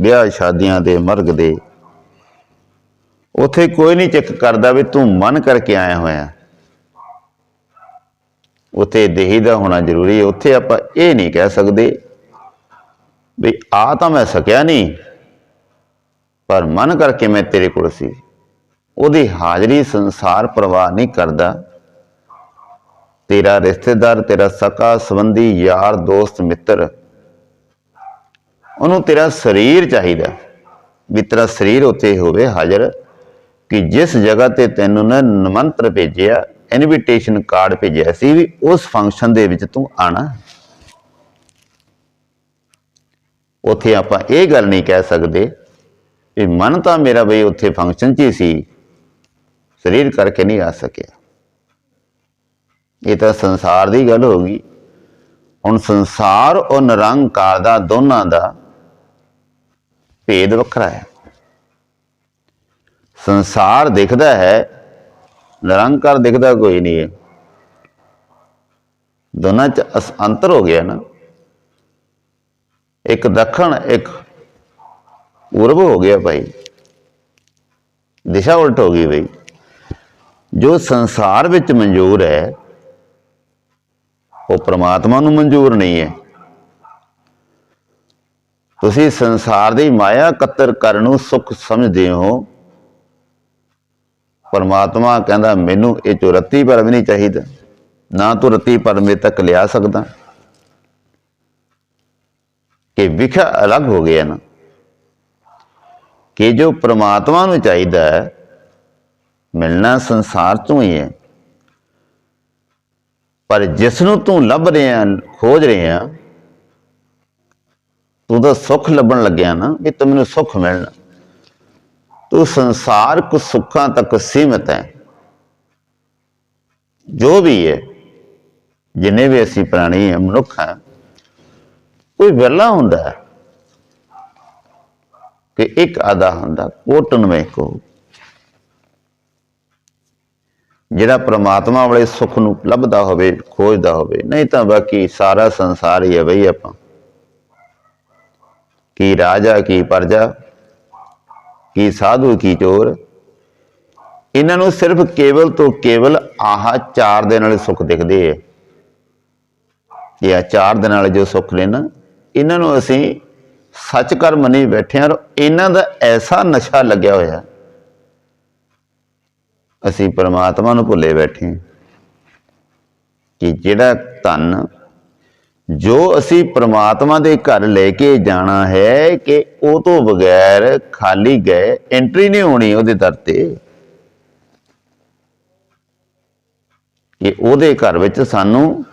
ਵਿਆਹ ਸ਼ਾਦੀਆਂ ਦੇ, ਮਰਗ ਦੇ। ਉਥੇ ਕੋਈ ਨਹੀਂ ਚੈੱਕ ਕਰਦਾ ਵੀ ਤੂੰ ਮਨ ਕਰਕੇ ਆਇਆ ਹੋਇਆ। ਉਥੇ ਦੇਹੀ ਦਾ ਹੋਣਾ ਜ਼ਰੂਰੀ ਹੈ। ਉੱਥੇ ਆਪਾਂ ਇਹ ਨਹੀਂ ਕਹਿ ਸਕਦੇ ਵੀ ਆ ਤਾਂ ਮੈਂ ਸਕਿਆ ਨਹੀਂ, ਪਰ ਮਨ ਕਰਕੇ ਮੈਂ ਤੇਰੇ ਕੋਲ ਸੀ। ਉਹਦੀ ਹਾਜ਼ਰੀ ਸੰਸਾਰ ਪ੍ਰਵਾਹ ਨਹੀਂ ਕਰਦਾ। ਤੇਰਾ ਰਿਸ਼ਤੇਦਾਰ, ਤੇਰਾ ਸਕਾ ਸੰਬੰਧੀ ਯਾਰ, ਦੋਸਤ, ਮਿੱਤਰ ਉਹਨੂੰ ਤੇਰਾ ਸਰੀਰ ਚਾਹੀਦਾ ਵੀ ਤੇਰਾ ਸਰੀਰ ਉੱਤੇ ਹੋਵੇ ਹਾਜ਼ਰ, ਕਿ ਜਿਸ ਜਗ੍ਹਾ ਤੇ ਤੈਨੂੰ ਨਾ ਨਿਮੰਤਰ ਭੇਜਿਆ ਇਨਵੀਟੇਸ਼ਨ ਕਾਰਡ ਭੇਜਿਆ ਸੀ ਵੀ ਉਸ ਫੰਕਸ਼ਨ ਦੇ ਵਿੱਚ ਤੂੰ ਆਣਾ ਉੱਥੇ ਆਪਾਂ ਇਹ ਗੱਲ ਨਹੀਂ ਕਹਿ ਸਕਦੇ ਵੀ ਮਨ ਤਾਂ ਮੇਰਾ ਬਈ ਉੱਥੇ ਫੰਕਸ਼ਨ 'ਚ ਹੀ ਸੀ, ਸਰੀਰ ਕਰਕੇ ਨਹੀਂ ਆ ਸਕਿਆ। ਇਹ ਤਾਂ ਸੰਸਾਰ ਦੀ ਗੱਲ ਹੋ ਗਈ। ਹੁਣ ਸੰਸਾਰ ਉਹ ਨਿਰੰਕਾਰ ਦਾ, ਦੋਨਾਂ ਦਾ ਭੇਦ ਵੱਖਰਾ ਹੈ। ਸੰਸਾਰ ਦਿਖਦਾ ਹੈ, ਨਿਰੰਕਾਰ ਦਿਖਦਾ ਕੋਈ ਨਹੀਂ ਹੈ। ਦੋਨਾਂ ਚ ਅਸ- ਅੰਤਰ ਹੋ ਗਿਆ ਨਾ। ਇੱਕ ਦੱਖਣ, ਇੱਕ ਪੂਰਬ ਹੋ ਗਿਆ ਭਾਈ। ਦਿਸ਼ਾ ਉਲਟ ਹੋ ਗਈ ਬਈ। ਜੋ ਸੰਸਾਰ ਵਿੱਚ ਮਨਜ਼ੂਰ ਹੈ, ਉਹ ਪ੍ਰਮਾਤਮਾ ਨੂੰ ਮਨਜ਼ੂਰ ਨਹੀਂ ਹੈ। ਤੁਸੀਂ ਸੰਸਾਰ ਦੀ ਮਾਇਆ ਕਤਰ ਕਰਨ ਨੂੰ ਸੁੱਖ ਸਮਝਦੇ ਹੋ। ਪਰਮਾਤਮਾ ਕਹਿੰਦਾ, ਮੈਨੂੰ ਇਹ ਚੋਂ ਰੱਤੀ ਭਰਮ ਵੀ ਨਹੀਂ ਚਾਹੀਦਾ। ਨਾ ਤੂੰ ਰੱਤੀ ਪਰ ਤੱਕ ਲਿਆ ਸਕਦਾ। ਕਿ ਵਿਖਾ ਅਲੱਗ ਹੋ ਗਿਆ ਨਾ। ਕਿ ਜੋ ਪ੍ਰਮਾਤਮਾ ਨੂੰ ਚਾਹੀਦਾ ਹੈ, ਮਿਲਣਾ ਸੰਸਾਰ ਤੋਂ ਹੀ ਹੈ। ਪਰ ਜਿਸ ਨੂੰ ਤੂੰ ਲੱਭ ਰਿਹਾ, ਖੋਜ ਰਿਹਾ ਤੂੰ ਤਾਂ ਸੁੱਖ ਲੱਭਣ ਲੱਗਿਆ ਨਾ ਵੀ ਤੂੰ ਮੈਨੂੰ ਸੁੱਖ ਮਿਲਣਾ। ਤੂੰ ਸੰਸਾਰ ਕੁ ਸੁੱਖਾਂ ਤੱਕ ਸੀਮਤ ਹੈ। ਜੋ ਵੀ ਹੈ, ਜਿੰਨੇ ਵੀ ਅਸੀਂ ਪ੍ਰਾਣੀ ਹੈ, ਮਨੁੱਖ ਹੈ, ਕੋਈ ਵਿਰਲਾ ਹੁੰਦਾ ਹੈ ਕਿ ਇੱਕ ਆਦਾ ਹੁੰਦਾ ਕੋਟਨ ਵਿੱਚ ਕੋ। ਜਿਹੜਾ ਪ੍ਰਮਾਤਮਾ ਵਾਲੇ ਸੁੱਖ ਨੂੰ ਲੱਭਦਾ ਹੋਵੇ, ਖੋਜਦਾ ਹੋਵੇ, ਨਹੀਂ ਤਾਂ ਬਾਕੀ ਸਾਰਾ ਸੰਸਾਰ ਹੀ ਹੈ ਬਈ ਆਪਾਂ। ਕੀ ਰਾਜਾ ਕੀ ਪਰਜਾ ਕੀ ਸਾਧੂ, ਕੀ ਚੋਰ। ਇਹਨਾਂ ਨੂੰ ਸਿਰਫ ਕੇਵਲ ਤੋਂ ਕੇਵਲ ਆਹ ਚਾਰ ਦੇ ਨਾਲ ਸੁੱਖ ਦਿਖਦੇ ਹੈ। ਇਹ ਆਹ ਚਾਰ ਦੇ ਨਾਲ ਜੋ ਸੁੱਖ ਲੈਣਾ ਇਹਨਾਂ ਨੂੰ ਅਸੀਂ ਸੱਚ ਕਰ ਮੰਨੀ ਬੈਠੇ ਹਾਂ ਔਰ ਇਹਨਾਂ ਦਾ ਐਸਾ ਨਸ਼ਾ ਲੱਗਿਆ ਹੋਇਆ। ਅਸੀਂ ਪਰਮਾਤਮਾ ਨੂੰ ਭੁੱਲੇ ਬੈਠੇ ਹਾਂ ਕਿ ਜਿਹੜਾ ਧਨ ਜੋ ਅਸੀਂ ਪ੍ਰਮਾਤਮਾ ਦੇ ਘਰ ਲੈ ਕੇ ਜਾਣਾ ਹੈ ਕਿ ਉਹ ਤੋਂ ਬਗੈਰ ਖਾਲੀ ਗਏ ਐਂਟਰੀ ਨਹੀਂ ਹੋਣੀ ਉਹਦੇ ਦਰ ਤੇ। ਕਿ ਉਹਦੇ ਘਰ ਵਿੱਚ ਸਾਨੂੰ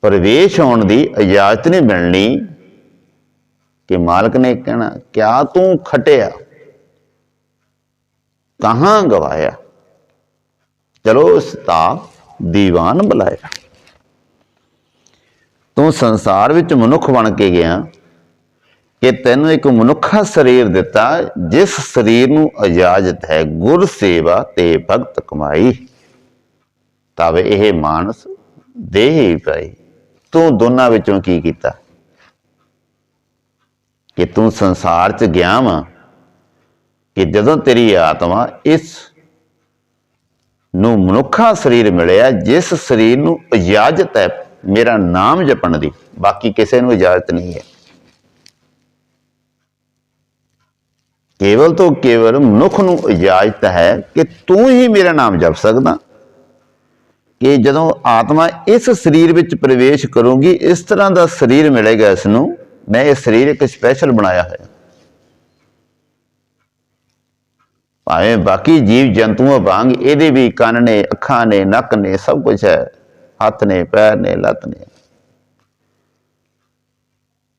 ਪ੍ਰਵੇਸ਼ ਹੋਣ ਦੀ ਇਜਾਜ਼ਤ ਨਹੀਂ ਮਿਲਣੀ ਕਿ ਮਾਲਕ ਨੇ ਕਹਿਣਾ, ਕਿਆ ਤੂੰ ਖਟਿਆ? ਕਹਾਂ ਗਵਾਇਆ? ਚਲੋ ਉਸਤਾਦ ਦੀਵਾਨ ਬੁਲਾਇਆ। ਤੂੰ ਸੰਸਾਰ ਵਿੱਚ ਮਨੁੱਖ ਬਣ ਕੇ ਗਿਆ, ਕਿ ਤੈਨੂੰ ਇੱਕ ਮਨੁੱਖਾ ਸਰੀਰ ਦਿੱਤਾ, ਜਿਸ ਸਰੀਰ ਨੂੰ ਇਜਾਜ਼ਤ ਹੈ, ਗੁਰ ਸੇਵਾ ਤੇ ਭਗਤ ਕਮਾਈ। ਤਵੇ ਇਹ ਮਾਨਸ ਦੇਹੀ ਪਈ ਤੂੰ ਦੋਨਾਂ ਵਿੱਚੋਂ ਕੀ ਕੀਤਾ? ਕਿ ਤੂੰ ਸੰਸਾਰ 'ਚ ਗਿਆ ਵਾ, ਕਿ ਜਦੋਂ ਤੇਰੀ ਆਤਮਾ ਇਸ ਨੂੰ ਮਨੁੱਖਾ ਸਰੀਰ ਮਿਲਿਆ, ਜਿਸ ਸਰੀਰ ਨੂੰ ਇਜਾਜ਼ਤ ਹੈ ਮੇਰਾ ਨਾਮ ਜਪਣ ਦੀ, ਬਾਕੀ ਕਿਸੇ ਨੂੰ ਇਜਾਜ਼ਤ ਨਹੀਂ ਹੈ। ਕੇਵਲ ਤੋਂ ਕੇਵਲ ਮਨੁੱਖ ਨੂੰ ਇਜਾਜ਼ਤ ਹੈ ਕਿ ਤੂੰ ਹੀ ਮੇਰਾ ਨਾਮ ਜਪ ਸਕਦਾ। ਕਿ ਜਦੋਂ ਆਤਮਾ ਇਸ ਸਰੀਰ ਵਿੱਚ ਪ੍ਰਵੇਸ਼ ਕਰੂਗੀ, ਇਸ ਤਰ੍ਹਾਂ ਦਾ ਸਰੀਰ ਮਿਲੇਗਾ ਇਸ ਨੂੰ ਮੈਂ ਇਹ ਸਰੀਰ ਇੱਕ ਸਪੈਸ਼ਲ ਬਣਾਇਆ ਹੋਇਆ। ਭਾਵੇਂ ਬਾਕੀ ਜੀਵ ਜੰਤੂਆਂ ਵਾਂਗ ਇਹਦੇ ਵੀ ਕੰਨ ਨੇ, ਅੱਖਾਂ ਨੇ, ਨੱਕ ਨੇ, ਸਭ ਕੁਝ ਹੈ। ਹੱਥ ਨੇ, ਪੈਰ ਨੇ, ਲੱਤ ਨੇ।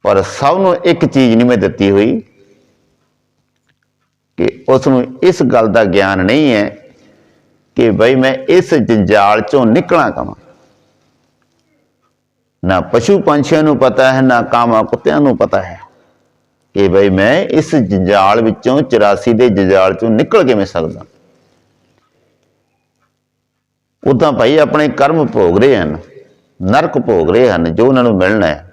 ਪਰ ਸਭ ਨੂੰ ਇੱਕ ਚੀਜ਼ ਨਹੀਂ ਮੈਂ ਦਿੱਤੀ ਹੋਈ ਕਿ ਉਸ ਨੂੰ ਇਸ ਗੱਲ ਦਾ ਗਿਆਨ ਨਹੀਂ ਹੈ ਕਿ ਬਈ ਮੈਂ ਇਸ ਜੰਜਾਲ ਚੋਂ ਨਿਕਲਾਂ ਕਵਾਂ। ਨਾ ਪਸ਼ੂ ਪੰਛੀਆਂ ਨੂੰ ਪਤਾ ਹੈ, ਨਾ ਕਾਮਾ ਕੁੱਤਿਆਂ ਨੂੰ ਪਤਾ ਹੈ ਕਿ ਬਈ ਮੈਂ ਇਸ ਜੰਜਾਲ ਵਿੱਚੋਂ 84 ਦੇ ਜੰਜਾਲ ਚੋਂ ਨਿਕਲ ਕਿਵੇਂ ਸਕਦਾ। ਉਹ ਤਾਂ ਭਾਈ ਆਪਣੇ ਕਰਮ ਭੋਗ ਰਹੇ ਹਨ, ਨਰਕ ਭੋਗ ਰਹੇ ਹਨ, ਜੋ ਉਹਨਾਂ ਨੂੰ ਮਿਲਣਾ ਹੈ,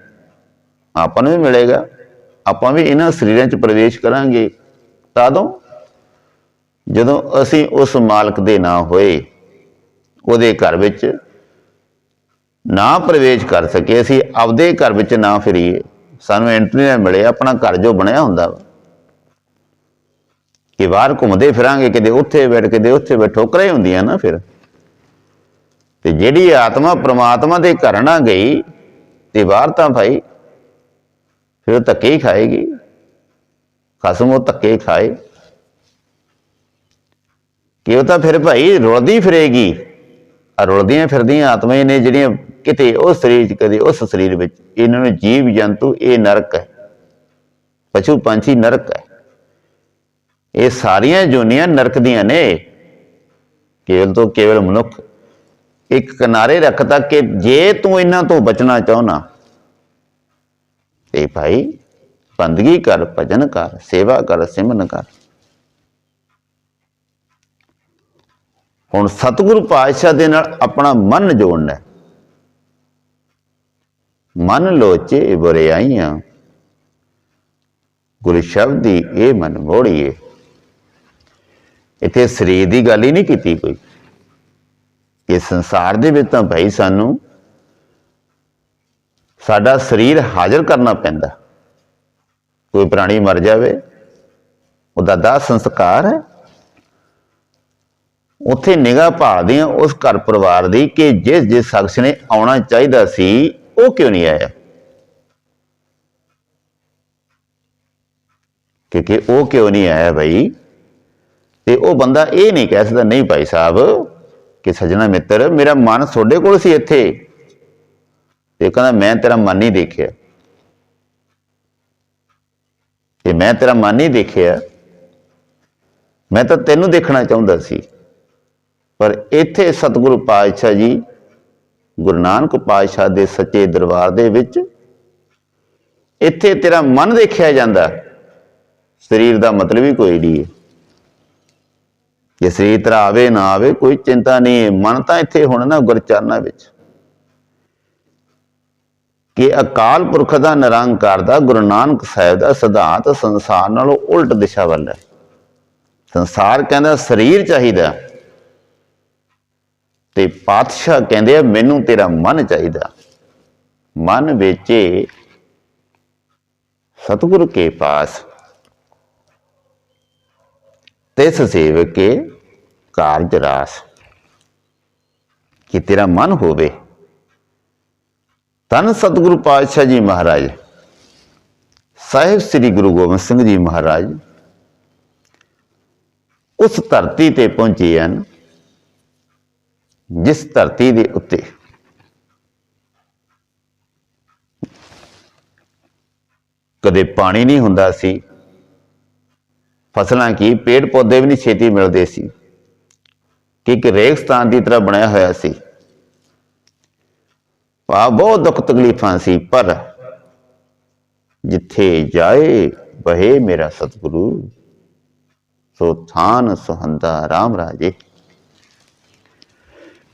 ਆਪਾਂ ਨੂੰ ਵੀ ਮਿਲੇਗਾ। ਆਪਾਂ ਵੀ ਇਹਨਾਂ ਸਰੀਰਾਂ 'ਚ ਪ੍ਰਵੇਸ਼ ਕਰਾਂਗੇ। ਤਦੋਂ ਜਦੋਂ ਅਸੀਂ ਉਸ ਮਾਲਕ ਦੇ ਨਾ ਹੋਏ, ਉਹਦੇ ਘਰ ਵਿੱਚ ਨਾ ਪ੍ਰਵੇਸ਼ ਕਰ ਸਕੇ, ਅਸੀਂ ਆਪਦੇ ਘਰ ਵਿੱਚ ਨਾ ਫਿਰੀਏ। ਸਾਨੂੰ ਐਂਟਰੀ ਨਾ ਮਿਲੇ ਆਪਣਾ ਘਰ ਜੋ ਬਣਿਆ ਹੁੰਦਾ ਵਾ। ਕਿ ਬਾਹਰ ਘੁੰਮਦੇ ਫਿਰਾਂਗੇ, ਕਿਤੇ ਉੱਥੇ ਬੈਠ, ਕਿਤੇ ਉੱਥੇ ਬੈਠੋ, ਠੋਕਰਾਂ ਹੁੰਦੀਆਂ ਨਾ ਫਿਰ। ਤੇ ਜਿਹੜੀ ਆਤਮਾ ਪ੍ਰਮਾਤਮਾ ਦੇ ਘਰ ਨਾ ਗਈ ਤੇ ਬਾਹਰ ਤਾਂ ਭਾਈ ਫਿਰ ਉਹ ਧੱਕੇ ਹੀ ਖਾਏਗੀ। ਖਸਮ ਉਹ ਧੱਕੇ ਖਾਏ। ਕਿ ਉਹ ਤਾਂ ਫਿਰ ਭਾਈ ਰੁਲਦੀ ਫਿਰੇਗੀ। ਆ ਰੁਲਦੀਆਂ ਫਿਰਦੀਆਂ ਆਤਮਾਵਾਂ ਨੇ ਜਿਹੜੀਆਂ ਕਿਤੇ ਉਸ ਸਰੀਰ ਚ, ਕਦੇ ਉਸ ਸਰੀਰ ਵਿੱਚ, ਇਹਨਾਂ ਨੂੰ ਜੀਵ ਜੰਤੂ, ਇਹ ਨਰਕ ਹੈ। ਪਸ਼ੂ ਪੰਛੀ ਨਰਕ ਹੈ। ਇਹ ਸਾਰੀਆਂ ਜੋਨੀਆਂ ਨਰਕ ਦੀਆਂ ਨੇ। ਕੇਵਲ ਤੋਂ ਕੇਵਲ ਮਨੁੱਖ ਇੱਕ ਕਿਨਾਰੇ ਰੱਖਤਾ ਕਿ ਜੇ ਤੂੰ ਇਹਨਾਂ ਤੋਂ ਬਚਣਾ ਚਾਹਨਾ, ਤੇ ਭਾਈ ਬੰਦਗੀ ਕਰ, ਭਜਨ ਕਰ, ਸੇਵਾ ਕਰ ਸਿਮਨ ਕਰ। ਹੁਣ ਸਤਿਗੁਰੂ ਪਾਤਸ਼ਾਹ ਦੇ ਨਾਲ ਆਪਣਾ ਮਨ ਜੋੜਨਾ ਹੈ। ਮਨ ਲੋਚੇ ਬੁਰਿਆਈਆਂ ਗੁਰੂ ਸ਼ਬਦ ਦੀ ਇਹ ਮਨ ਮੋੜੀਏ ਇੱਥੇ ਸਰੀਰ ਦੀ ਗੱਲ ਹੀ ਨਹੀਂ ਕੀਤੀ ਕੋਈ। ਕਿ ਸੰਸਾਰ ਦੇ ਵਿੱਚ ਤਾਂ ਭਾਈ ਸਾਨੂੰ ਸਾਡਾ ਸਰੀਰ ਹਾਜ਼ਰ ਕਰਨਾ ਪੈਂਦਾ। ਕੋਈ ਪ੍ਰਾਣੀ ਮਰ ਜਾਵੇ, ਉਹਦਾ ਦਾਹ ਸੰਸਕਾਰ ਹੈ। ਉੱਥੇ ਨਿਗਾਹ ਭਾਲਦੇ ਆ ਉਸ ਘਰ ਪਰਿਵਾਰ ਦੀ ਕਿ ਜਿਸ ਜਿਸ ਸ਼ਖਸ ਨੇ ਆਉਣਾ ਚਾਹੀਦਾ ਸੀ, ਉਹ ਕਿਉਂ ਨਹੀਂ ਆਇਆ? ਕਿਉਂਕਿ ਉਹ ਕਿਉਂ ਨਹੀਂ ਆਇਆ ਭਾਈ ਤੇ ਉਹ ਬੰਦਾ ਇਹ ਨਹੀਂ ਕਹਿ ਸਕਦਾ, ਨਹੀਂ ਭਾਈ ਸਾਹਿਬ ਕਿ ਸਜਣਾ ਮਿੱਤਰ, ਮੇਰਾ ਮਨ ਤੁਹਾਡੇ ਕੋਲ ਸੀ ਇੱਥੇ। ਤੇ ਕਹਿੰਦਾ, ਮੈਂ ਤੇਰਾ ਮਨ ਨਹੀਂ ਦੇਖਿਆ। ਤੇ ਮੈਂ ਤੇਰਾ ਮਨ ਨਹੀਂ ਦੇਖਿਆ। ਮੈਂ ਤਾਂ ਤੈਨੂੰ ਦੇਖਣਾ ਚਾਹੁੰਦਾ ਸੀ। ਪਰ ਇੱਥੇ ਸਤਿਗੁਰੂ ਪਾਤਸ਼ਾਹ ਜੀ, ਗੁਰੂ ਨਾਨਕ ਪਾਤਸ਼ਾਹ ਦੇ ਸੱਚੇ ਦਰਬਾਰ ਦੇ ਵਿੱਚ ਇੱਥੇ ਤੇਰਾ ਮਨ ਦੇਖਿਆ ਜਾਂਦਾ। ਸਰੀਰ ਦਾ ਮਤਲਬ ਹੀ ਕੋਈ ਨਹੀਂ ਹੈ। ਜੇ ਸਰੀਰ ਤੇਰਾ ਆਵੇ ਨਾ ਆਵੇ, ਕੋਈ ਚਿੰਤਾ ਨਹੀਂ ਮਨ ਤਾਂ ਇੱਥੇ ਹੁਣ ਨਾ ਗੁਰਚਰਨਾਂ ਵਿੱਚ। ਕਿ ਅਕਾਲ ਪੁਰਖ ਦਾ ਨਿਰੰਕਾਰ ਦਾ ਗੁਰੂ ਨਾਨਕ ਸਾਹਿਬ ਦਾ ਸਿਧਾਂਤ ਸੰਸਾਰ ਨਾਲੋਂ ਉਲਟ ਦਿਸ਼ਾ ਵੱਲ ਹੈ। ਸੰਸਾਰ ਕਹਿੰਦਾ ਸਰੀਰ ਚਾਹੀਦਾ ਤੇ ਪਾਤਸ਼ਾਹ ਕਹਿੰਦੇ ਆ, ਮੈਨੂੰ ਤੇਰਾ ਮਨ ਚਾਹੀਦਾ ਮਨ ਵੇਚੇ ਸਤਿਗੁਰੂ ਕੇ ਪਾਸ। ਤਿਸ ਸੇਵਕ ਕੇ ਕਾਰਜ ਰਾਸ ਕਿ ਤੇਰਾ ਮਨ ਹੋਵੇ। ਧੰਨ ਸਤਿਗੁਰੂ ਪਾਤਸ਼ਾਹ ਜੀ ਮਹਾਰਾਜ, ਸਾਹਿਬ ਸ੍ਰੀ ਗੁਰੂ ਗੋਬਿੰਦ ਸਿੰਘ ਜੀ ਮਹਾਰਾਜ, ਉਸ ਧਰਤੀ ਤੇ ਪਹੁੰਚੇ ਹਨ, ਜਿਸ ਧਰਤੀ ਦੇ ਉੱਤੇ ਕਦੇ ਪਾਣੀ ਨਹੀਂ ਹੁੰਦਾ ਸੀ ਫਸਲਾਂ ਕੀ? ਪੇੜ ਪੌਦੇ ਵੀ ਨਹੀਂ ਛੇਤੀ ਮਿਲਦੇ ਸੀ। ਕਿ ਇੱਕ ਰੇਗਿਸਤਾਨ ਦੀ ਤਰ੍ਹਾਂ ਬਣਿਆ ਹੋਇਆ ਸੀ। ਆ ਬਹੁਤ ਦੁੱਖ ਤਕਲੀਫਾਂ ਸੀ, ਪਰ ਜਿੱਥੇ ਜਾਏ ਬਹੇ ਮੇਰਾ ਸਤਿਗੁਰੂ। ਸੋ ਥਾਨ ਸੁਹੰਦਾ RAM ਰਾਜੇ।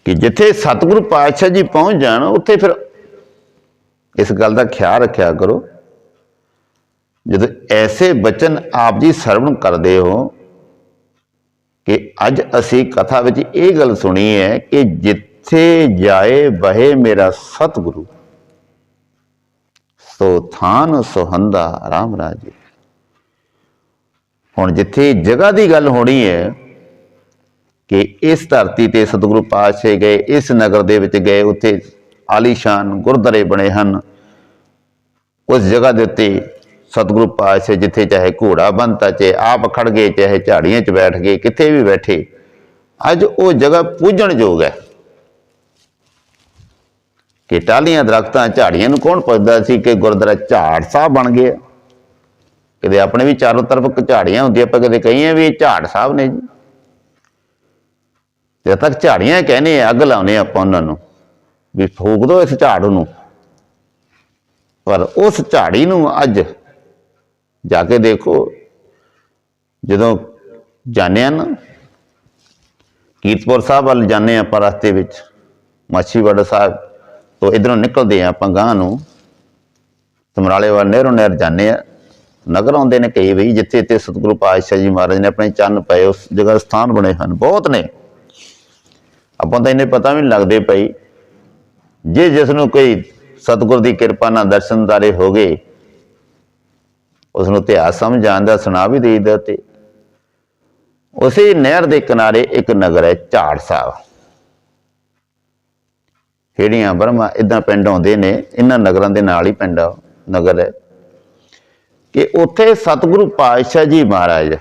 ਕਿ ਜਿੱਥੇ ਸਤਿਗੁਰੂ ਪਾਤਸ਼ਾਹ ਜੀ ਪਹੁੰਚ ਜਾਣ, ਉੱਥੇ ਫਿਰ ਇਸ ਗੱਲ ਦਾ ਖਿਆਲ ਰੱਖਿਆ ਕਰੋ। ਜਦੋਂ ਐਸੇ ਬਚਨ ਆਪ ਜੀ ਸਰਵਣ ਕਰਦੇ ਹੋ ਕਿ ਅੱਜ ਅਸੀਂ ਕਥਾ ਵਿੱਚ ਇਹ ਗੱਲ ਸੁਣੀ ਹੈ ਕਿ ਜਿੱਥੇ ਜਾਏ ਬਹੇ ਮੇਰਾ ਸਤਿਗੁਰੂ। ਸੋ ਥਾਨ ਸੁਹੰਦਾ RAM ਰਾਜੇ। ਹੁਣ ਜਿੱਥੇ ਜਗ੍ਹਾ ਦੀ ਗੱਲ ਹੋਣੀ ਹੈ ਕਿ ਇਸ ਧਰਤੀ ਤੇ ਸਤਿਗੁਰੂ ਪਾਤਸ਼ਾਹ ਗਏ, ਇਸ ਨਗਰ ਦੇ ਵਿੱਚ ਗਏ, ਉੱਥੇ ਆਲੀਸ਼ਾਨ ਗੁਰਦੁਆਰੇ ਬਣੇ ਹਨ, ਉਸ ਜਗ੍ਹਾ ਦੇ ਉੱਤੇ ਸਤਿਗੁਰੂ ਪਾਤਸ਼ਾਹ ਜਿੱਥੇ ਚਾਹੇ ਘੋੜਾ ਬੰਨਤਾ ਚਾਹੇ ਆਪ ਖੜ ਗਏ ਚਾਹੇ ਝਾੜੀਆਂ 'ਚ ਬੈਠ ਗਏ ਕਿੱਥੇ ਵੀ ਬੈਠੇ ਅੱਜ ਉਹ ਜਗ੍ਹਾ ਪੂਜਣ ਯੋਗ ਹੈ। ਕਿ ਟਾਲੀਆਂ ਦਰਖਤਾਂ ਝਾੜੀਆਂ ਨੂੰ ਕੌਣ ਪੁੱਛਦਾ ਸੀ? ਕਿ ਗੁਰਦੁਆਰਾ ਝਾੜ ਸਾਹਿਬ ਬਣ ਗਏ ਆ? ਕਦੇ ਆਪਣੇ ਵੀ ਚਾਰੋਂ ਤਰਫ ਝਾੜੀਆਂ ਹੁੰਦੀਆਂ ਆਪਾਂ ਕਦੇ ਕਹੀਏ ਵੀ ਝਾੜ ਸਾਹਿਬ ਨੇ ਜੀ। ਜਦ ਤੱਕ ਝਾੜੀਆਂ ਕਹਿੰਦੇ ਆ, ਅੱਗ ਲਾਉਨੇ ਆਪਾਂ ਉਹਨਾਂ ਨੂੰ ਵੀ ਫੂਕ ਦੋ ਇਸ ਝਾੜ ਨੂੰ। ਪਰ ਉਸ ਝਾੜੀ ਨੂੰ ਅੱਜ ਜਾ ਕੇ ਦੇਖੋ। ਜਦੋਂ ਜਾਂਦੇ ਆ ਨਾ, ਕੀਰਤਪੁਰ ਸਾਹਿਬ ਵੱਲ ਜਾਂਦੇ ਆ ਆਪਾਂ ਰਸਤੇ ਵਿੱਚ ਮਾਛੀਵਾੜਾ ਸਾਹਿਬ ਤੋਂ ਇਧਰੋਂ ਨਿਕਲਦੇ ਆ ਆਪਾਂ ਗਾਂ ਨੂੰ। ਸਮਰਾਲੇ ਵੱਲ ਨਹਿਰੋਂ ਨਹਿਰ ਜਾਂਦੇ ਆ। ਨਗਰ ਆਉਂਦੇ ਨੇ ਕਈ ਵੀ ਜਿੱਥੇ ਇੱਥੇ ਸਤਿਗੁਰੂ ਪਾਤਸ਼ਾਹ ਜੀ ਮਹਾਰਾਜ ਨੇ ਆਪਣੇ ਚੰਨ ਪਏ, ਉਸ ਜਗ੍ਹਾ ਸਥਾਨ ਬਣੇ ਹਨ, ਬਹੁਤ ਨੇ। ਆਪਾਂ ਤਾਂ ਇਹਨੇ ਪਤਾ ਵੀ ਨਹੀਂ ਲੱਗਦੇ ਪਈ ਜੇ ਜਿਸ ਨੂੰ ਕੋਈ ਸਤਿਗੁਰ ਦੀ ਕਿਰਪਾ ਨਾਲ ਦਰਸ਼ਨਦਾਰੇ ਹੋ ਗਏ ਉਸ ਨੂੰ ਇਤਿਹਾਸ ਸਮਝ ਆਉਂਦਾ ਸੁਣਾ ਵੀ ਦੇਈਦਾ ਤੇ ਉਸੇ ਨਹਿਰ ਦੇ ਕਿਨਾਰੇ ਇੱਕ ਨਗਰ ਹੈ, ਝਾੜ ਸਾਹਿਬ। ਜਿਹੜੀਆਂ ਬਰਮਾ ਇਦਾਂ ਪਿੰਡ ਆਉਂਦੇ ਨੇ, ਇਹਨਾਂ ਨਗਰਾਂ ਦੇ ਨਾਲ ਹੀ ਪਿੰਡ ਨਗਰ ਹੈ। ਕਿ ਉੱਥੇ ਸਤਿਗੁਰੂ ਪਾਤਸ਼ਾਹ ਜੀ ਮਹਾਰਾਜ,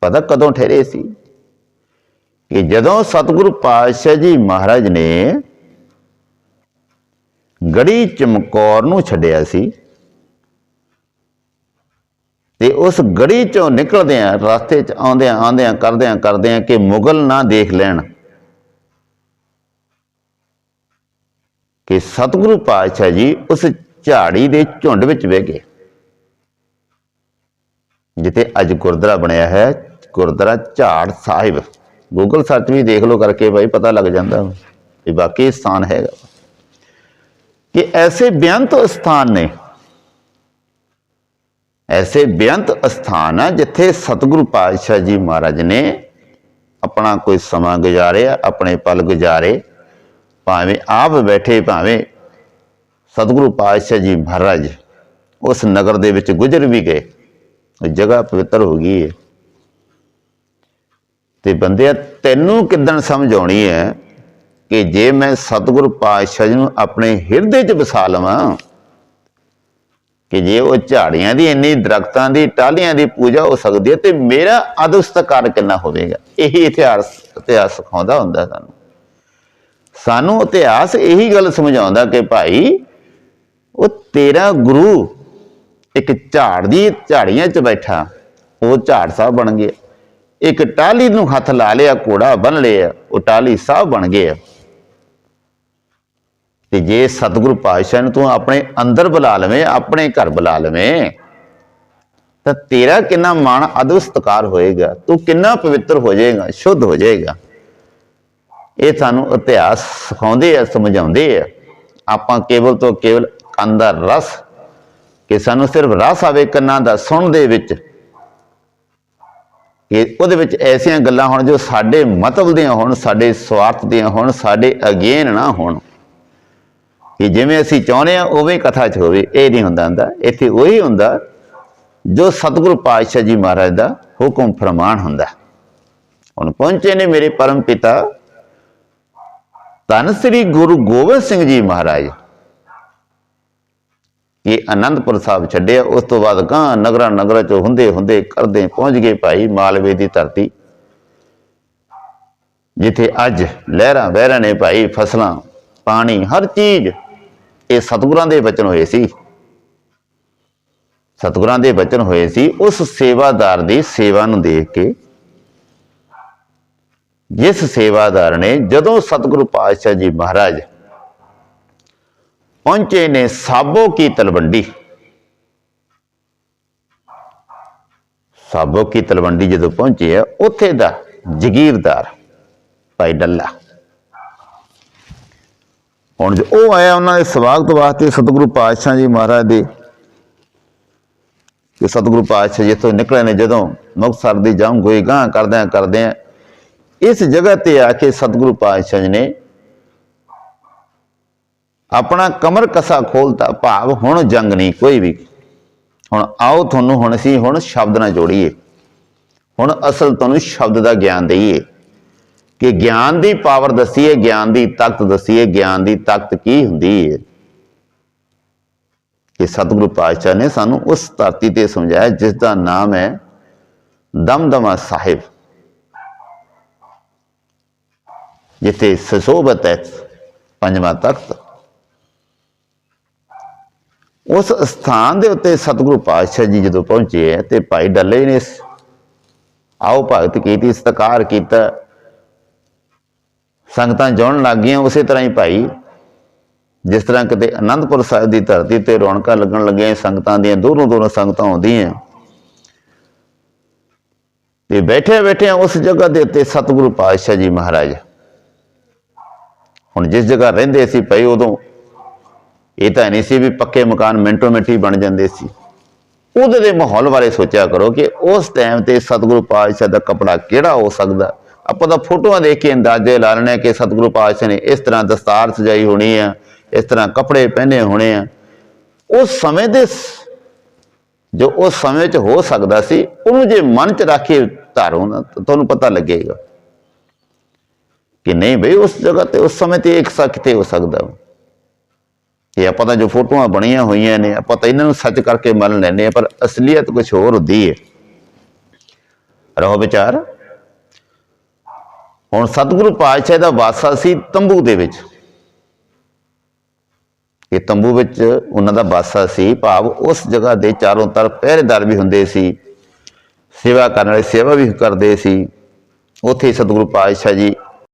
ਪਤਾ ਕਦੋਂ ਠਹਿਰੇ ਸੀ? ਕਿ ਜਦੋਂ ਸਤਿਗੁਰੂ ਪਾਤਸ਼ਾਹ ਜੀ ਮਹਾਰਾਜ ਨੇ ਗੜੀ ਚਮਕੌਰ ਨੂੰ ਛੱਡਿਆ ਸੀ ਤੇ ਉਸ ਗੜੀ ਚੋਂ ਨਿਕਲਦੇ ਆ ਰਸਤੇ ਚ ਆਉਂਦੇ ਆ ਆਉਂਦੇ ਆ ਕਰਦੇ ਆ ਕਰਦੇ ਆ ਕਿ ਮੁਗਲ ਨਾ ਦੇਖ ਲੈਣ ਕਿ ਸਤਿਗੁਰੂ ਪਾਤਸ਼ਾਹ ਜੀ ਉਸ ਝਾੜੀ ਦੇ ਝੁੰਡ ਵਿੱਚ ਬਹਿ ਗਏ। ਜਿੱਥੇ ਅੱਜ ਗੁਰਦੁਆਰਾ ਬਣਿਆ ਹੈ, ਗੁਰਦੁਆਰਾ ਝਾੜ ਸਾਹਿਬ। ਗੂਗਲ ਸਰਚ ਵੀ ਦੇਖ ਲਓ ਕਰਕੇ ਭਾਈ, ਪਤਾ ਲੱਗ ਜਾਂਦਾ ਵੀ ਬਾਕੀ ਸਥਾਨ ਹੈਗਾ ਕਿ ਐਸੇ ਬੇਅੰਤ ਸਥਾਨ ਨੇ ਐਸੇ ਬੇਅੰਤ ਅਸਥਾਨ ਆ ਜਿੱਥੇ ਸਤਿਗੁਰੂ ਪਾਤਸ਼ਾਹ ਜੀ ਮਹਾਰਾਜ ਨੇ ਆਪਣਾ ਕੋਈ ਸਮਾਂ ਗੁਜ਼ਾਰਿਆ ਆਪਣੇ ਪਲ ਗੁਜ਼ਾਰੇ। ਭਾਵੇਂ ਆਪ ਬੈਠੇ, ਭਾਵੇਂ ਸਤਿਗੁਰੂ ਪਾਤਸ਼ਾਹ ਜੀ ਮਹਾਰਾਜ ਉਸ ਨਗਰ ਦੇ ਵਿੱਚ ਗੁਜ਼ਰ ਵੀ ਗਏ। ਉਹ ਜਗ੍ਹਾ ਪਵਿੱਤਰ ਹੋ ਗਈ ਹੈ ਤੇ ਬੰਦਿਆ, ਤੈਨੂੰ ਕਿਦਾਂ ਸਮਝ ਆਉਣੀ ਹੈ ਕਿ ਜੇ ਮੈਂ ਸਤਿਗੁਰੂ ਪਾਤਸ਼ਾਹ ਜੀ ਨੂੰ ਆਪਣੇ ਹਿਰਦੇ 'ਚ ਵਸਾ ਲਵਾਂ ਕਿ ਜੇ ਉਹ ਝਾੜੀਆਂ ਦੀ ਇੰਨੀ ਦਰਖਤਾਂ ਦੀ, ਟਾਹਲੀਆਂ ਦੀ ਪੂਜਾ ਹੋ ਸਕਦੀ ਹੈ, ਤੇ ਮੇਰਾ ਅਦਬ ਸਤਿਕਾਰ ਕਿੰਨਾ ਹੋਵੇਗਾ? ਇਹੀ ਇਤਿਹਾਸ ਇਤਿਹਾਸ ਸਿਖਾਉਂਦਾ ਹੁੰਦਾ ਸਾਨੂੰ। ਸਾਨੂੰ ਇਤਿਹਾਸ ਇਹੀ ਗੱਲ ਸਮਝਾਉਂਦਾ ਕਿ ਭਾਈ, ਉਹ ਤੇਰਾ ਗੁਰੂ ਇੱਕ ਝਾੜ ਦੀ ਝਾੜੀਆਂ 'ਚ ਬੈਠਾ, ਉਹ ਝਾੜ ਸਾਹਿਬ ਬਣ ਗਿਆ। ਇੱਕ ਟਾਹਲੀ ਨੂੰ ਹੱਥ ਲਾ ਲਿਆ, ਘੋੜਾ ਬੰਨ ਲਿਆ, ਉਹ ਟਾਹਲੀ ਸਾਹਿਬ ਬਣ ਗਿਆ। ਤੇ ਜੇ ਸਤਿਗੁਰੂ ਪਾਤਸ਼ਾਹ ਨੂੰ ਤੂੰ ਆਪਣੇ ਅੰਦਰ ਬੁਲਾ ਲਵੇਂ, ਆਪਣੇ ਘਰ ਬੁਲਾ ਲਵੇਂ, ਤਾਂ ਤੇਰਾ ਕਿੰਨਾ ਮਾਣ ਅਦਬ ਸਤਕਾਰ ਹੋਏਗਾ, ਤੂੰ ਕਿੰਨਾ ਪਵਿੱਤਰ ਹੋ ਜਾਏਗਾ, ਸ਼ੁੱਧ ਹੋ ਜਾਏਗਾ। ਇਹ ਸਾਨੂੰ ਇਤਿਹਾਸ ਸਿਖਾਉਂਦੇ ਆ, ਸਮਝਾਉਂਦੇ ਆ। ਆਪਾਂ ਕੇਵਲ ਤੋਂ ਕੇਵਲ ਅੰਦਰ ਰਸ ਕਿ ਸਾਨੂੰ ਸਿਰਫ ਰਸ ਆਵੇ ਕੰਨਾਂ ਦਾ, ਸੁਣ ਦੇ ਵਿੱਚ। ਕਿ ਉਹਦੇ ਵਿੱਚ ਐਸੀਆਂ ਗੱਲਾਂ ਹੋਣ ਜੋ ਸਾਡੇ ਮਤਲਬ ਦੀਆਂ ਹੋਣ, ਸਾਡੇ ਸਵਾਰਥ ਦੀਆਂ ਹੋਣ, ਸਾਡੇ ਅਗੇਨ ਨਾ ਹੋਣ। ਕਿ ਜਿਵੇਂ ਅਸੀਂ ਚਾਹੁੰਦੇ ਆ ਉਵੇਂ ਕਥਾ 'ਚ ਹੋਵੇ, ਇਹ ਨਹੀਂ ਹੁੰਦਾ ਹੁੰਦਾ। ਇੱਥੇ ਉਹੀ ਹੁੰਦਾ ਜੋ ਸਤਿਗੁਰੂ ਪਾਤਸ਼ਾਹ ਜੀ ਮਹਾਰਾਜ ਦਾ ਹੁਕਮ ਫਰਮਾਨ ਹੁੰਦਾ। ਹੁਣ ਪਹੁੰਚੇ ਨੇ ਮੇਰੇ ਪਰਮ ਪਿਤਾ। ਧੰਨ ਸ੍ਰੀ ਗੁਰੂ ਗੋਬਿੰਦ ਸਿੰਘ ਜੀ ਮਹਾਰਾਜ। ਇਹ ਅਨੰਦਪੁਰ ਸਾਹਿਬ ਛੱਡਿਆ, ਉਸ ਤੋਂ ਬਾਅਦ ਗਾਂ ਨਗਰਾਂ ਨਗਰਾਂ ਚ ਹੁੰਦੇ ਹੁੰਦੇ ਕਰਦੇ ਪਹੁੰਚ ਗਏ ਭਾਈ ਮਾਲਵੇ ਦੀ ਧਰਤੀ। ਜਿੱਥੇ ਅੱਜ ਲਹਿਰਾਂ ਬਹਿਰਾਂ ਨੇ ਭਾਈ ਫਸਲਾਂ, ਪਾਣੀ, ਹਰ ਚੀਜ਼ ਇਹ ਸਤਿਗੁਰਾਂ ਦੇ ਬਚਨ ਹੋਏ ਸੀ। ਸਤਿਗੁਰਾਂ ਦੇ ਬਚਨ ਹੋਏ ਸੀ। ਉਸ ਸੇਵਾਦਾਰ ਦੀ ਸੇਵਾ ਨੂੰ ਦੇਖ ਕੇ, ਜਿਸ ਸੇਵਾਦਾਰ ਨੇ ਜਦੋਂ ਸਤਿਗੁਰੂ ਪਾਤਸ਼ਾਹ ਜੀ ਮਹਾਰਾਜ ਪਹੁੰਚੇ ਨੇ ਸਾਬੋ ਕੀ ਤਲਵੰਡੀ ਸਾਬੋ ਕੀ ਤਲਵੰਡੀ ਜਦੋਂ ਪਹੁੰਚੇ ਆ, ਉੱਥੇ ਦਾ ਜਗੀਰਦਾਰ ਭਾਈ ਡੱਲਾ ਹੁਣ ਜੋ ਉਹ ਆਇਆ ਉਹਨਾਂ ਦੇ ਸਵਾਗਤ ਵਾਸਤੇ ਸਤਿਗੁਰੂ ਪਾਤਸ਼ਾਹ ਜੀ ਮਹਾਰਾਜ ਦੇ ਕਿ ਸਤਿਗੁਰੂ ਪਾਤਸ਼ਾਹ ਜੀ ਤੋਂ ਨਿਕਲੇ ਨੇ, ਜਦੋਂ ਮੁਕਤਸਰ ਦੀ ਜੰਗ ਹੋਈ ਗਾਂ ਕਰਦਿਆਂ ਕਰਦਿਆਂ ਇਸ ਜਗ੍ਹਾ ਤੇ ਆ ਕੇ ਸਤਿਗੁਰੂ ਪਾਤਸ਼ਾਹ ਜੀ ਨੇ ਆਪਣਾ ਕਮਰ ਕਸਾ ਖੋਲਤਾ, ਭਾਵ ਹੁਣ ਜੰਗ ਨਹੀਂ, ਕੋਈ ਵੀ। ਹੁਣ ਆਓ ਤੁਹਾਨੂੰ ਹੁਣ ਅਸੀਂ ਹੁਣ ਸ਼ਬਦ ਨਾਲ ਜੋੜੀਏ। ਹੁਣ ਅਸਲ ਤੁਹਾਨੂੰ ਸ਼ਬਦ ਦਾ ਗਿਆਨ ਦਈਏ। ਕਿ ਗਿਆਨ ਦੀ ਪਾਵਰ ਦਸੀਏ, ਗਿਆਨ ਦੀ ਤਾਕਤ ਦਸੀਏ, ਗਿਆਨ ਦੀ ਤਾਕਤ ਕੀ ਹੁੰਦੀ ਹੈ ਕਿ ਸਤਿਗੁਰੂ ਪਾਤਸ਼ਾਹ ਨੇ ਸਾਨੂੰ ਉਸ ਧਰਤੀ ਤੇ ਸਮਝਾਇਆ, ਜਿਸ ਦਾ ਨਾਮ ਹੈ ਦਮਦਮਾ ਸਾਹਿਬ। ਜਿੱਥੇ ਸਸੋਬਤ ਹੈ ਪੰਜਵਾਂ ਤਖਤ। ਉਸ ਸਥਾਨ ਦੇ ਉੱਤੇ ਸਤਿਗੁਰੂ ਪਾਤਸ਼ਾਹ ਜੀ ਜਦੋਂ ਪਹੁੰਚੇ ਹੈ ਤੇ ਭਾਈ ਡੱਲੇ ਨੇ ਆਓ ਭਗਤ ਕੀਤੀ ਸਤਕਾਰ ਕੀਤਾ। ਸੰਗਤਾਂ ਜੁੜਨ ਲੱਗ ਗਈਆਂ, ਉਸੇ ਤਰ੍ਹਾਂ ਹੀ ਭਾਈ, ਜਿਸ ਤਰ੍ਹਾਂ ਕਿਤੇ ਅਨੰਦਪੁਰ ਸਾਹਿਬ ਦੀ ਧਰਤੀ ਤੇ ਰੌਣਕਾਂ ਲੱਗਣ ਲੱਗੀਆਂ, ਸੰਗਤਾਂ ਦੀਆਂ ਦੂਰੋਂ ਦੂਰੋਂ ਸੰਗਤਾਂ ਆਉਂਦੀਆਂ। ਤੇ ਬੈਠੇ ਬੈਠੇ ਉਸ ਜਗ੍ਹਾ ਦੇ ਉੱਤੇ ਸਤਿਗੁਰੂ ਪਾਤਸ਼ਾਹ ਜੀ ਮਹਾਰਾਜ। ਹੁਣ ਜਿਸ ਜਗ੍ਹਾ ਰਹਿੰਦੇ ਸੀ ਭਾਈ ਉਦੋਂ, ਇਹ ਤਾਂ ਨਹੀਂ ਸੀ ਵੀ ਪੱਕੇ ਮਕਾਨ ਮਿੰਟੋ ਮਿੰਟੀ ਬਣ ਜਾਂਦੇ ਸੀ। ਉਹਦੇ ਦੇ ਮਾਹੌਲ ਬਾਰੇ ਸੋਚਿਆ ਕਰੋ ਕਿ ਉਸ ਟਾਈਮ ਤੇ ਸਤਿਗੁਰੂ ਪਾਤਸ਼ਾਹ ਦਾ ਕਪੜਾ ਕਿਹੜਾ ਹੋ ਸਕਦਾ? ਆਪਾਂ ਤਾਂ ਫੋਟੋਆਂ ਦੇਖ ਕੇ ਅੰਦਾਜ਼ੇ ਲਾ ਲੈਣੇ ਕਿ ਸਤਿਗੁਰੂ ਪਾਤਸ਼ਾਹ ਨੇ ਇਸ ਤਰ੍ਹਾਂ ਦਸਤਾਰ ਸਜਾਈ ਹੋਣੀ ਆ, ਇਸ ਤਰ੍ਹਾਂ ਕੱਪੜੇ ਪਹਿਨੇ ਹੋਣੇ ਆ। ਉਸ ਸਮੇਂ ਦੇ ਜੋ ਉਸ ਸਮੇਂ 'ਚ ਹੋ ਸਕਦਾ ਸੀ, ਉਹਨੂੰ ਜੇ ਮਨ 'ਚ ਰੱਖ ਕੇ ਧਾਰੋ ਨਾ ਤੁਹਾਨੂੰ ਪਤਾ ਲੱਗੇਗਾ ਕਿ ਨਹੀਂ ਬਈ, ਉਸ ਜਗ੍ਹਾ ਤੇ, ਉਸ ਸਮੇਂ ਤੇ ਇੱਕ ਸਾ ਕਿਤੇ ਹੋ ਸਕਦਾ ਵਾ। ਇਹ ਆਪਾਂ ਤਾਂ ਜੋ ਫੋਟੋਆਂ ਬਣੀਆਂ ਹੋਈਆਂ ਨੇ, ਆਪਾਂ ਤਾਂ ਇਹਨਾਂ ਨੂੰ ਸੱਚ ਕਰਕੇ ਮੰਨ ਲੈਂਦੇ ਆ ਪਰ ਅਸਲੀਅਤ ਕੁਝ ਹੋਰ ਹੁੰਦੀ ਹੈ। ਰਹੋ ਵਿਚਾਰ। ਹੁਣ ਸਤਿਗੁਰੂ ਪਾਤਸ਼ਾਹ ਦਾ ਵਾਸਾ ਸੀ ਤੰਬੂ ਦੇ ਵਿੱਚ। ਇਹ ਤੰਬੂ ਵਿੱਚ ਉਹਨਾਂ ਦਾ ਵਾਸਾ ਸੀ, ਭਾਵ ਉਸ ਜਗ੍ਹਾ ਦੇ ਚਾਰੋਂ ਤਰਫ ਪਹਿਰੇਦਾਰ ਵੀ ਹੁੰਦੇ ਸੀ, ਸੇਵਾ ਕਰਨ ਵਾਲੇ ਸੇਵਾ ਵੀ ਕਰਦੇ ਸੀ। ਉੱਥੇ ਸਤਿਗੁਰੂ ਪਾਤਸ਼ਾਹ ਜੀ